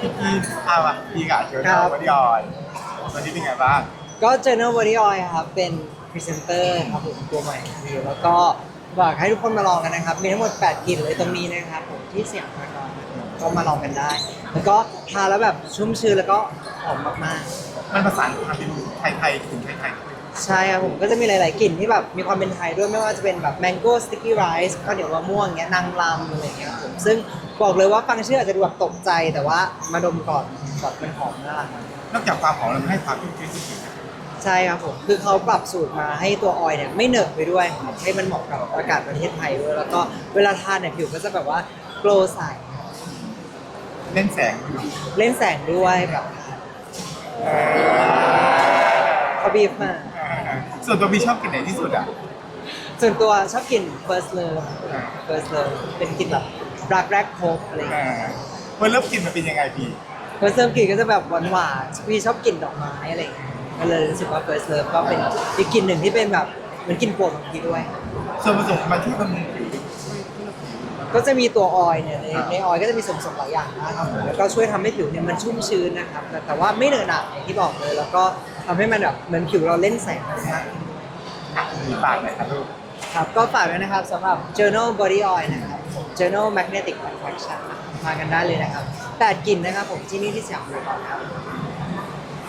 พี่พี่อาว่ะพี่กะเชิญครับ วันนี้ออยวันนี้เป็นไงบ้างก็ Journal Body Oil ครับ เป็นพรีเซนเตอร์ครับผมตัวใหม่มีแล้วก็ฝากให้ทุกคนมาลองกันนะครับ มีทั้งหมด 8กลิ่นเลยตรงนี้นะครับผมที่เสียงพารากอนก็มาลองกันได้ แล้วก็ทาแล้วแบบชุ่มชื้นแล้วก็หอมมากมันประสานความเป็นไทยๆถึงไทยๆด้วยๆ ใช่ครับผมก็จะมีหลาย ๆกลิ่นที่แบบมีความเป็นไทยด้วยไม่ว่าจะเป็นแบบ Mango Sticky Rice ข้าวเหนียวมะม่วงเงี้ยนางรำอะไรเงี้ยครับผมซึ่งบอกเลยว่าฟังชื่ออาจจะดูแบบตกใจแต่ว่ามาดมก่อนแบบมันหอมน่ารักนอกจากความหอมแล้วมันให้ความชุ่มชื้นที่สุดนะใช่ครับผมคือเขาปรับสูตรมาให้ตัวออยล์เนี่ยไม่เหนอะไปด้วยครับให้มันเหมาะกับอากาศประเทศไทยด้วยแล้วก็เวลาทานเนี่ยผิวก็จะแบบว่าโกลใสเล่นแสงอยู่เล่นแสงด้วยแบบเขาบีฟมา ส่วนตัวพี่ชอบกินไหนที่สุดอะ ส่วนตัวชอบกิน first love first love เป็นกลินแบบรักแรกพบอะไรอย่างเอเงี้ยอเมื่อเริ่มกินมันเป็นยังไงพี่ first love กลิ่นก็จะแบบหวานๆพี่ชอบกลิ่นดอกไม้อะไรอย่างเงี้ยก็เลยรู้สึกว่า first love ก็เป็นอีกกลิ่นหนึ่งที่เป็นแบบเหมือนกลิ่นโปรดของพี่ด้วย ส่วนผสมมันที่บำรุงผิว ก็จะมีตัวออยล์เนี่ยในครับในออยล์ก็จะมีส่วนผสมหลายอย่างนะครับผมแล้วก็ช่วยทำให้ผิวเนี่ยมันชุ่มชื้นนะครับแต่แต่ว่าไม่เหนอะหนะอย่างที่บอกเลย แล้วก็ทำให้มันแบบเหมือนผิวเราเล่นแสงมากอะมีปากไหนครับลูกครับก็ฝากด้วยนะครับสำหรับ Journal Body Oil นะครับผม Journal Magnetic Attraction มากันได้เลยนะครับแปดกลิ่นนะครับผมที่นี่ที่สยามพารากอนครับ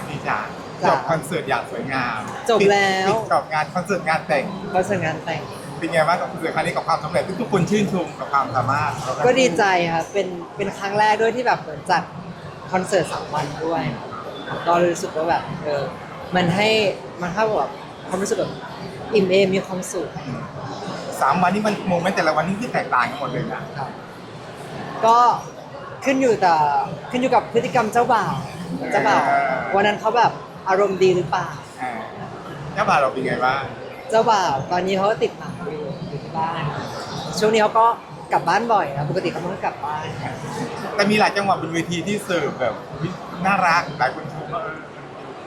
พี่จ๋าจ๋าจบคอนเสิร์ตอย่างสวยงามจบแล้วปิดจบงานคอนเสิร์ตงานแต่ง ก็สวยงานแต่ง เป็นไงบ้างกับคอนเสิร์ตครั้งนี้กับความสำเร็จที่ทุกคนชื่นชมกับความสามารถก็ดีใจครับเป็นเป็นครั้งแรกด้วยที่แบบเหมือนจัดคอนเสิร์ตสามวันด้วยก็รู้สึกว่าแบบเออมันให้มันเท่ากับแบบความรู้สึกแบบอิ่มเอมมีความสุขสามวันนี้มันโมเมนต์แต่ละวันนี้ที่แตกต่างกันหมดเลยนะครับ ก็ขึ้นอยู่แต่ขึ้นอยู่กับพฤติกรรมเจ้าบ่าวเจ้าบ่าววันนั้นเขาแบบอารมณ์ดีหรือเปล่าอ่าเจ้าบ่าวเราเป็นไงบ้างเจ้าบ่าวตอนนี้เขาก็ติดหนังอยู่อยู่ที่ บ้าน ช่วงนี้เขาก็กลับบ้านบ่อยนะปกติเขาไม่ค่อยกลับบ้านแต่มีหลายจังหวะบนเวทีที่เสิร์ฟแบบน่ารักหลายคนชมว่าเออ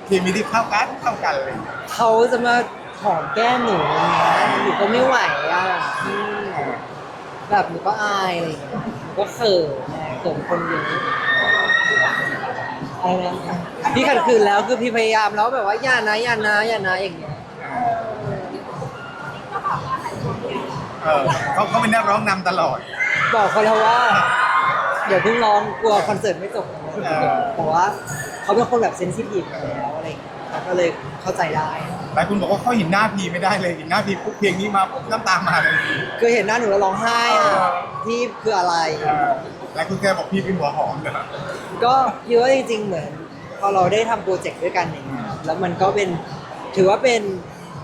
เคมีที่เข้ากันเข้ากันเลยเขาจะมาหอมแก้มหนูอย่างเงี้ยหนูก็ไม่ไหวอะอืมแบบหนูก็อายอะไรอย่างเงี้ยหนูก็เขินไงเขินคนเยอะอะไรนะพี่ขัดขืนแล้วคือพี่พยายามแล้วแบบว่าอย่านะอย่านะอย่านะอย่างเงี้ย เออ เขาเขาเป็นนักร้องนำตลอด บอกเขาแล้วว่าเดี๋ยวเพิ่งร้องกลัวคอนเสิร์ตไม่จบเออ แต่ว่าเขาเป็นคนแบบเซนซิทีฟอยู่แล้วอะไรอย่างเงี้ยเขาก็เลยเข้าใจได้ หลายคนบอกว่าเขาเห็นหน้าพีไม่ได้เลยเห็นหน้าพีปุ๊บเพลงนี้มาปุ๊บน้ำตามาเลย คือเห็นหน้าหนูแล้วร้องไห้อะเออ ที่คืออะไร เออหลายคนแกบอกพี่เป็นหัวหอมเลย ก็คิดว่าจริงๆเหมือน พอเราได้ทำโปรเจกต์ด้วยกันอย่างเงี้ยแล้วมันก็เป็นถือว่าเป็น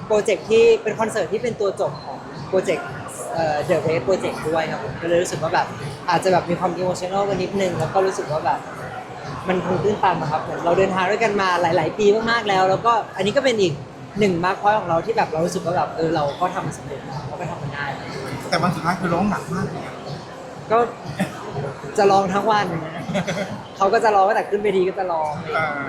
โปรเจกต์ที่เป็นคอนเสิร์ตที่เป็นตัวจบของโปรเจกต์ เอ่อ The Race Project ด้วยครับผมก็เลยรู้สึกว่าแบบอาจจะแบบมีความอิโมชัน a ลกันนิดนึงแล้วก็รู้สึกว่าแบบมันคงตื้นตันนะครับเหมือนเราเดินทางด้วยกันมาหลาย ๆ ปีมากๆแล้ว แล้วก็อันนี้ก็เป็นอีกหนึ่งมาร์คพอยของเราที่แบบเรารู้สึกว่าแบบเออเราก็ทำมันสำเร็จแล้วเราก็ทำมันได้ แต่วันสุดท้ายคือร้องหนักมากเลยอะก็จะร้องทั้งวัน เขาก็จะร้องตั้งแต่ขึ้นเวทีก็จะร้อง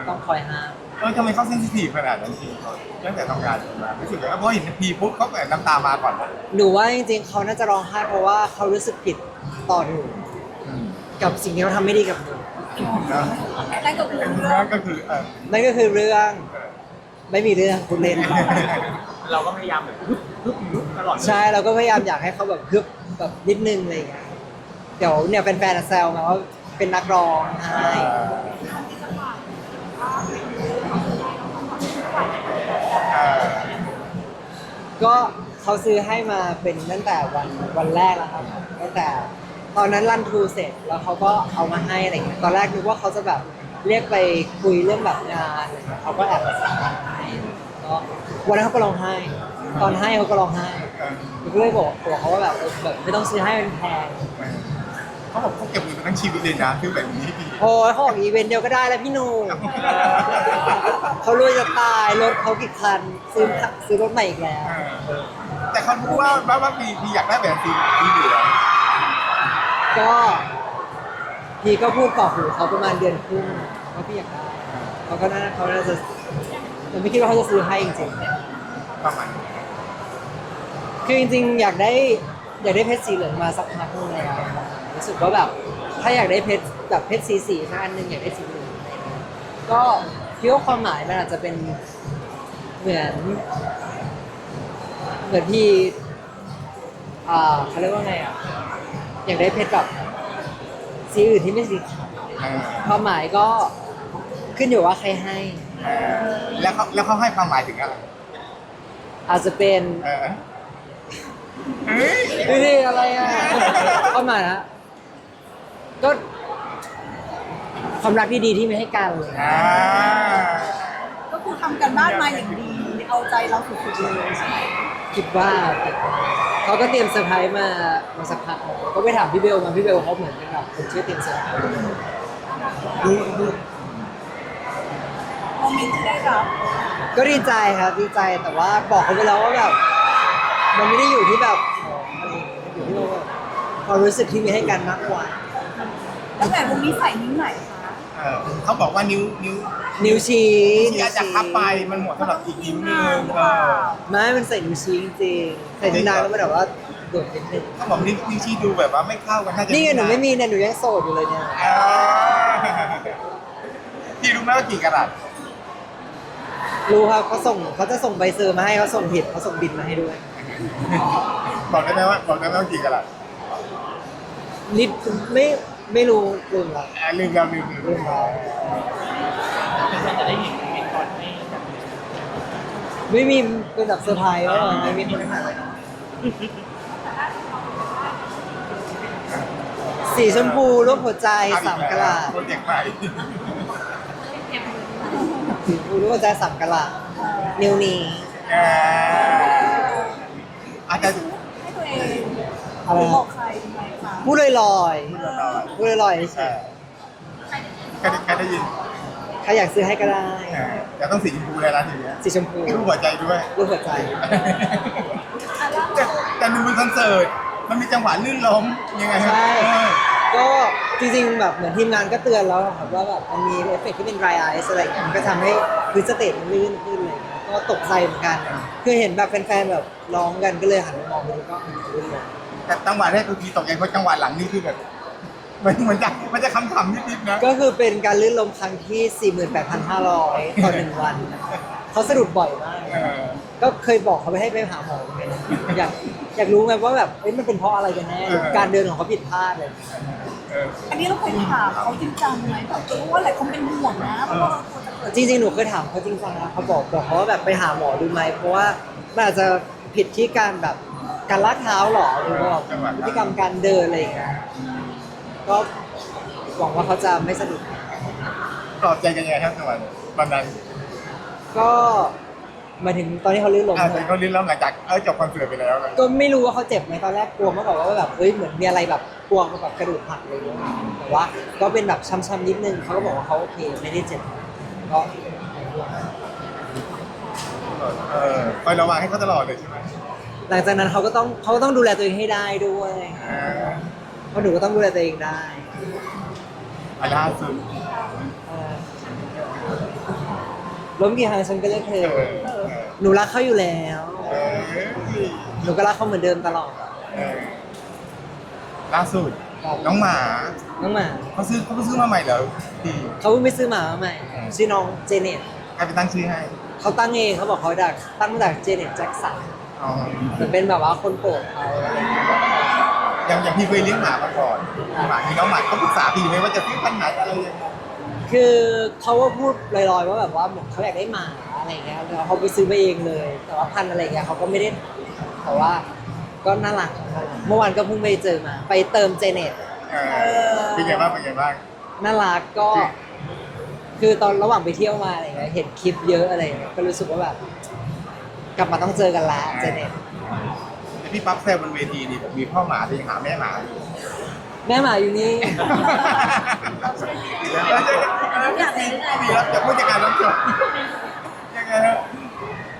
ต้องคอยห้าม เออทำไมเขาเซนซิทีฟขนาดนั้นทีเขาตั้งแต่ทำงานมารู้สึกว่าเพราะเห็นพีปุ๊บเขาแบบน้ำตามาก่อนนะหนูว่าจริงๆเขาน่าจะร้องไห้เพราะว่าเขารู้สึกผิดต่อหนูกับสิ่งที่เขาทำไม่ดีกับหนูนะนั่นก็คือนั่นก็คือเออนั่นก็คือเรื่องไม่มีเรื่องคุณเล่นเราก็พยายามแบบฮึบฮึบฮึบตลอดเลยใช่เราก็พยายามอยากให้เขาแบบฮึบแบบนิดนึงอะไรอย่างเงี้ยเดี๋ยวเนี่ยแฟนๆอะแซวมาว่าเป็นนักร้องใช่เอ ก็เขาซื้อให้มาเป็นตั้งแต่วันวันแรกแล้วครับตั้งแต่ตอนนั้นรันทรูเสร็จแล้วเขาก็เอามาให้อะไรเงี้ยตอนแรกนึกว่าเขาจะแบบเรียกไปคุยเรื่องแบบงานอะไรเงี้ยเขาก็แอบมาสั่งให้ก็วันนั้นเขาก็ร้องไห้ ตอนให้เขาก็ร้องไห้เออหนูก็เลยบอกบอกเขาว่าแบบเออแบบไม่ต้องซื้อให้มันแพงเขาบอกเขาเก็บเงินมาทั้งชีวิตเลยนะคือแบบนี้พี่โอ้ยเขาออกอีเวนต์เดียวก็ได้แล้วพี่หนุ่มเขารวยจะตายรถเขากี่คันซื้อซื้อรถใหม่อีกแล้ว เออ แต่เขารู้ว่าว่าว่าพีพีอยากได้แบบสีสีเหลืองก็พี่ก็พูดต่อหูเขาประมาณเดือนครึ่งว่าพี่อยากได้เขาก็น่าเขาน่าจะแต่ไม่คิดว่าเขาจะซื้อให้จริงประมาณนี้ๆคือจริงๆอยากได้อยากได้เพชรสีเหลืองมาสักพักนึงแล้วรู้สึกว่าแบบถ้าอยากได้เพชรแบบเพชรสีสีสักอันหนึ่งอย่างเพชรสีเหลืองอะไรอย่างเงี้ยก็พี่ว่าความหมายมันอาจจะเป็นเหมือน เหมือนพี่อ่าเขาเรียกว่าไงอะอย่างได้เพชรแบบสีอื่นที่ไม่สีขาวเออความหมายก็ขึ้นอยู่ว่าใครให้เออแล้วเขาแล้วเขาให้ความหมายถึงอะไรอาจจะเป็นเออเฮ้ยดูดิอะไรอะความหมายนะก็ความรักที่ดีที่ไม่ให้กันเลย อ่าก็คือทำกันบ้านมาอย่างดี เอาใจเราสุดๆเลยใช่ไหม คิดว่าเขาก็เตรียมเซอร์ไพรส์มามาสักพักก็ไปถามพี่เบลมาพี่เบลเขาเหมือนเป็นแบบคนช่วยเตรียมเซอร์ไพรส์ดูดูโมเมนต์ที่ได้รับก็ดีใจครับดีใจแต่ว่าบอกเขาไปแล้วว่าแบบมันไม่ได้อยู่ที่แบบของอะไรอยู่ที่ว่าแบบความรู้สึกที่มีให้กันมากกว่าแล้วแต่วงนี้ใส่นิ้วไหนคะ เออเขาบอกว่านิ้วนิ้วนิ้วชี้ที่อาจจะพับไปมันหมดสำหรับอีกนิ้วนึงหรือเอเปล่าอไม่มันใส่นิ้วชี้จริงๆใส่นิ้วนางแล้วมันแบบว่าโดดนิดนึงเขาบอกนิ้วนิ้วชี้ดูแบบว่าไม่เข้ากันน่าจะนี่ไงหนูไม่มีเนี่ยหนูยังโสดอยู่เลยเนี่ยเออพี่รู้ไหมว่ากี่กะรัตรู้ครับเขาส่งเขาจะส่งใบเซอร์มาให้เขาส่งผิดเขาส่งบินมาให้ด้วย บอกได้ไหมว่าบอกได้ไหมว่ากี่กะรัตนิดไม่ ไม่รู้ลืมละอ่าลืมแล้วลืมลืมลืมมันจะได้เห็นโมเมนต์ก่อนให้แบบไม่มีเป็นแบบเซอร์ไพรส์ว่าไม่มีคนถ่ายสีชมพูรูปหัวใจสามกะลาโปรเจกต์ใหม่สีชมพูรูปหัวใจสามกะลานิ้วนี้เอออาจจะให้ตัวเองอะไรหรือนะบอกใครไหมคะ พูดลอยลอยพูดต่อๆพูดลอยๆเอเฉยอใครได้ใครได้ยินใครอยากซื้อให้ก็ได้เออแต่ต้องสีชมพูเลยนะทีเนี้ยสีชมพูรูปหัวใจด้วย รูปหัวใจ แต่แต่ดูเป็นคอนเสิร์ตมันมีจังหวะลื่นล้มยังไงฮะใช่ เออก็จริงๆแบบเหมือนทีมงานก็เตือนแล้วครับว่าแบบมันมีเอฟเฟกต์ที่เป็น dry ice อะไรอย่างเงี้ยมันก็ทำให้พื้นสเตจมันลื่นขึ้นอะไรอย่างเงี้ยก็ตกใจเหมือนกัน คือเห็นแบบแฟนๆแบบร้องกันก็เลยหันมามองดูก็อืมลื่นลง แต่จังหวะแรกคือพีตกใจเพราะจังหวะหลังนี่คือแบบมันมันจะมันจะคำขำๆนิดๆนะก็คือเป็นการลื่นลมครั้งที่ 48,500 ต่อหนึ่งวันเขาสะดุดบ่อยมาก เออก็เคยบอกเขาไปให้ไปหาหมอเหมือนกันอยากอยากรู้ไงว่าแบบเอ้ยมันเป็นเพราะอะไรกันแน่การเดินของเขาผิดพลาดเลย เออ อันนี้เราเคยถามเขาจริงจังไหมแบบเพราะว่าหลายคนเป็นห่วงนะเพราะว่าเรากลัวจะเกิดจริงๆ หนูเคยถามเขาจริงจังนะเขาบอกบอกเขาว่าแบบไปหาหมอดูไหมเพราะว่ามันอาจจะผิดที่การแบบ การลากเท้าหรอหรือว่าพฤติกรรมการเดินอะไรอย่างเงี้ยก็หวังว่าเขาจะไม่สะดุดปลอบใจกันยังไงครับจังหวะวันนั้นก็หมายถึงตอนที่เขาลื่นล้มอ่าใช่แต่ไหมเขาลิ้นล้มหลังจากเออจบคอนเสิร์ตไปแล้วอะไรก็ไม่รู้ว่าเขาเจ็บไหมตอนแรกกลัวมากกว่าว่าแบบเฮ้ยเหมือนมีอะไรแบบกลัวแบบกระดูกหักเลยแต่ว่าก็เป็นแบบช้ำๆนิดนึงเขาก็บอกว่าเขาโอเคไม่ได้เจ็บก็เออคอยระวังให้เขาตลอดเลยใช่ไหม หลังจากนั้นเขาก็ต้องเขาก็ต้องดูแลตัวเองให้ได้ด้วยเออเพราะหนูก็ต้องดูแลตัวเองได้อันล่าสุดเออล้มกี่ครั้งฉันก็เลือกเธเอออเออหนูรักเขาอยู่แล้ว เออหนูก็รักเขาเหมือนเดิมตลอดเออล่าสุดน้องหมาน้องหมาเขาซื้อเขาเพิ่งซื้อมาใหม่เหรอพี่เขาเพิ่งไปซื้อหมามาใหม่ชื่อน้องเจเน็ตใครไปตั้งชื่อให้เขาตั้งเองเขาบอกเขาดักตั้งมาจากเจเน็ตแจ็คสัน อ๋อเหมือนเป็นแบบว่าคนโปรดเขาอะไรอย่างเงี้ยอย่างอย่างพี่เคยเลี้ยงหมามาก่อนหมามีน้องหมาเขาปรึกษาพี่ไหมว่าจะซื้อพันธุ์ไหนอะไรยังไงคือเขาก็พูดลอยๆว่าแบบว่าเหมือนเขาอยากได้หมาอะไรอย่างเงี้ยแล้วเขาไปซื้อมาเองเลย แต่ว่าพันธุ์อะไรอย่างเงี้ยเขาก็ไม่ได้แต่ว่าก็น่ารักน่ารักเมื่อวานก็เพิ่งไปเจอมา ไปเติมเจเน็ตเออเป็นไงบ้างเป็นไงบ้างน่ารักก็ คือตอนระหว่างไปเที่ยวมาอะไรเงี้ยเห็นคลิปเยอะอะไรเงี้ยก็รู้สึกว่าแบบ กลับมาต้องเจอกันละเจเน็ตแต่พี่ปั๊บแซวบนเวทีนี่แบบมีพ่อหมาแต่ยังหาแม่หมาอยู่แม่หมาอยู่นี่แล้วจะแล้วจะมีมีรับจากผู้จัดการรับจบยังไงฮะ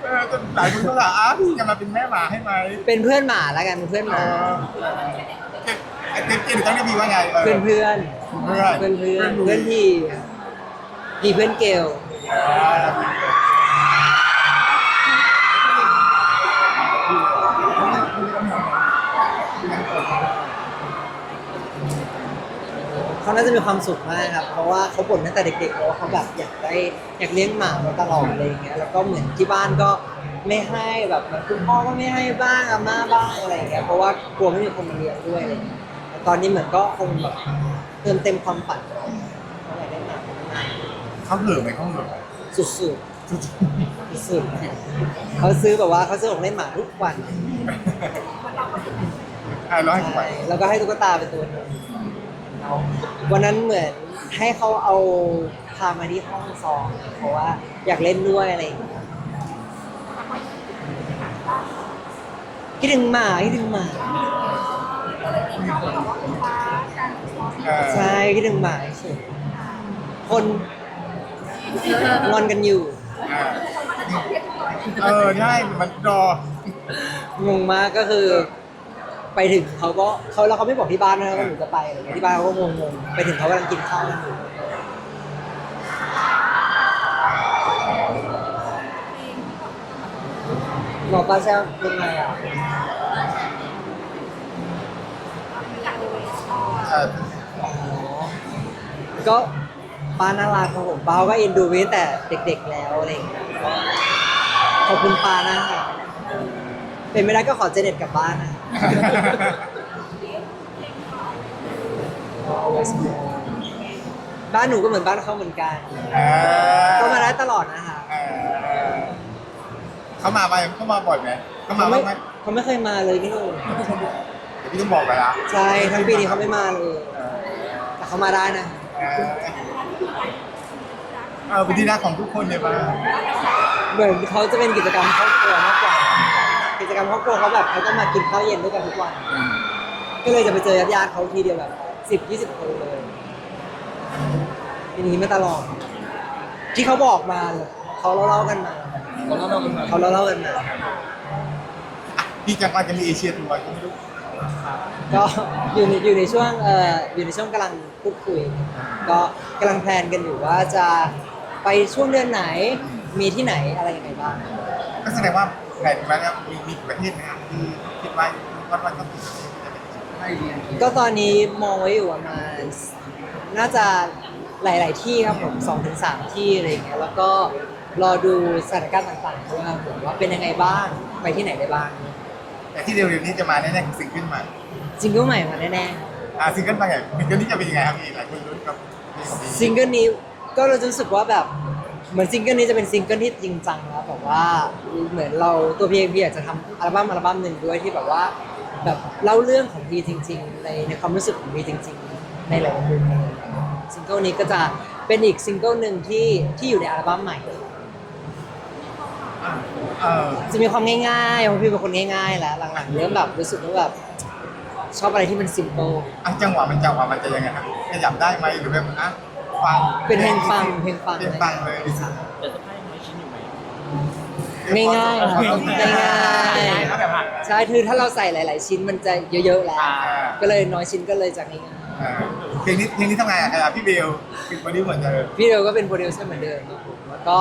เออจนหลายคนก็ถามอ้าวพี่จะมาเป็นแม่หมาให้ไหมเป็นเพื่อนหมาแล้วกันเป็นเพื่อนหเอมาอเจเจเจต้องได้พี่ว่าไงเพื่อนเพื่อนเพื่อนเพื่อนเพื่อนเพื่อนพี่พี่เพื่อนเกล เออเขาน่าจะมีความสุขมากครับ เพราะว่าเขาบ่นตั้งแต่เด็กๆแล้วว่าเขาแบบอยากได้อยากเลี้ยงหมามาตลอดอะไรอย่างเงี้ย แล้วก็เหมือนที่บ้านก็ไม่ให้แบบเหมือนคุณพ่อก็ไม่ให้บ้างอาม่าบ้างอะไรอย่างเงี้ย เพราะว่ากลัวไม่มีคนมาเลี้ยงด้วยอะไรอย่างเงี้ยแต่ตอนนี้เหมือนก็คงแบบเติมเต็มความฝันเขาเขาอยากได้หมามาเขาเหื่อไหมเขาเหื่อไหมสุดๆสุดๆเขาซื้อแบบว่าเขาซื้อของเล่นหมาทุกวันอ่าร้ อยกว่าใช่แล้วก็ให้ตุ๊กตาเป็นตัวหนึงเอาวันนั้นเหมือนให้เขาเอาพามาที่ห้องซ้อมเพราะว่าอยากเล่นด้วยอะไรอย่างเงี้ยคิดถึงหมาคิดถึงหมาเออใช่คิดถึงหมาสุดคนงอนกันอยู่อ่าเออใช่มันรองงมากก็คือ ไปถึงเขาก็เขาแล้วเขาไม่บอกที่บ้านนะว่าหนูจะไปอะไรเงี้ยที่บ้านเขาก็งงๆไปถึงเขากำลังกินข้าวกันอยู่หมอปลาแซวเป็นไงอะอ๋อก็ป้าน่ารักครับผมป้าเขาก็เอ็นดูไว้แต่เด็กๆแล้วอะไรอย่างเงี้ยขอบคุณป้านะครับ เป็นไม่ได้ก็ขอเจเน็ตกลับบ้านนะบ้านหนูก็เหมือนบ้านเขาเหมือนกันเออก็มาได้ตลอดนะคะเออเขามาไปเขามาบ่อยไหมเขามาเขาไม่บ้างไหมเขาไม่เคยมาเลยพี่หนุ่มเดี๋ยวพี่ต้องบอกไปละใช่ทั้งปีนี้เขาไม่มาเลยเออแต่เขามาได้นะ เออเออเป็นที่รักของทุกคนเลยป่ะ เหมือนเขาจะเป็นกิจกรรมครอบครัวมากกว่า กิจกรรมครอบครัวเขาแบบเขาต้องมากินข้าวเย็นด้วยกันทุกวัน ก็เลยจะไปเจอญาติๆเขาทีเดียวแบบสิบยี่สิบคนเลยทีนี้มาตลอด ที่เขาบอกมาเลยเขาเล่าๆกันมาเขาเล่ากันมาเขาเล่าๆกันมาพี่จังหวัดจะมีเอเชียทัวร์ก็ไม่รู้ก็อยู่ในอยู่ในช่วงเอ่ออยู่ในช่วงกำลังพูดคุย ก็กำลังแพลนกันอยู่ว่าจะไปช่วงเดือนไหนมีที่ไหนอะไรยังไงบ้างก็แสดงว่า แผนมาแล้วมีมีกี่ประเทศนะครับที่คิดไว้ว่าว่าต้องให้เรียนก็ตอนนี้มองไว้อยู่ประมาณน่าจะหลาย ๆ ที่ครับผมสองถึงสามที่อะไรอย่างเงี้ยแล้วก็รอดูสถานการณ์ต่างๆด้วยครับผมว่าเป็นยังไงบ้างไปที่ไหนได้บ้างแต่ที่เร็วๆนี้จะมาแน่ๆคือซิงเกิลใหม่ซิงเกิลใหม่มาแน่อ่าซิงเกิลใหม่ซิงเกิลนี้จะเป็นยังไงครับพี่หลายคนรู้นกับๆซิงเกิลนี้ก็เราจะรู้สึกว่าแบบ เหมือนซิงเกิลนี้จะเป็นซิงเกิลที่จริงจังแล้วแบบว่าเหมือนเราตัวพี่เองพี่อยากจะทำอัลบั้มอัลบั้มหนึ่งด้วยที่แบบว่าแบบเล่าเรื่องของพี่จริง ๆ ในในความรู้สึกของพี่จริง ๆ ในหลายๆมุมซิงเกิลนี้ก็จะเป็นอีกซิงเกิลหนึ่งที่ที่อยู่ในอัลบั้มใหม่จะมีความง่ายๆเพราะพี่เป็นคนง่ายๆแล้วหลังๆเริ่มแบบรู้สึกว่าแบบชอบอะไรที่มันซิมเปิลอะจังหวะมันจังหวะมันจะยังไงครับขยับได้ไหมหรือแบบอะ ฟังเป็นเพลงฟังเพลงฟังเพลงฟังเลยแต่สภาพยังไม่ชิ้นอยู่ไหมง่ายๆครับง่ายๆแบบหักๆใช่คือถ้าเราใส่หลาย ๆ ชิ้นมันจะเยอะ ๆ แล้วอ่าก็เลยน้อยชิ้นก็เลยจะง่ายอ่าเพลงนี้เพลงนี้ทำไงอะพี่เบลคือวันนี้เหมือนเดิมๆพี่เดลก็เป็นโปรดิวเซอร์เหมือนเดิมครับผมแล้วก็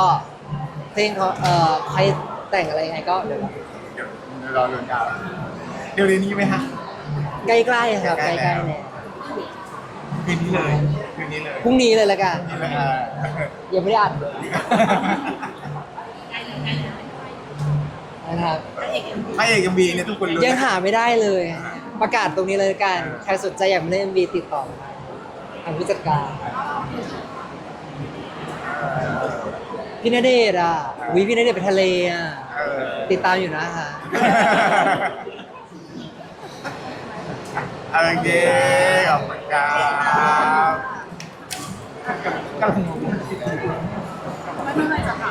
เพลงเขาเอ่อใครแต่งอะไรยังไงก็เดี๋ยวเดี๋ยวเดี๋ยวรอเรื่องดาวเดี๋ยวเรนนี้ไหมฮะใกล้ๆครับใกใกล้ล้ๆแล้วๆเนี่ยคืนนี้เลย คืนนี้เลยพรุ่งนี้เลยละกันนี่เลยอ่ายังไม่ได้อัดเลยนะครับ พระเอกยังมีเนี่ยทุกคนรู้ยังหาไม่ได้เลย ประกาศตรงนี้เลยละกัน ใครสนใจอยากมาเล่น MV ติดต่อมาทางผู้จัดการ พี่ณเดชน์อะวิพี่ณเดชน์ไปทะเลอะ เออติดตามอยู่นะฮะ โอเคขอบคุณครับ ไม่ไม่ไม่จะถาม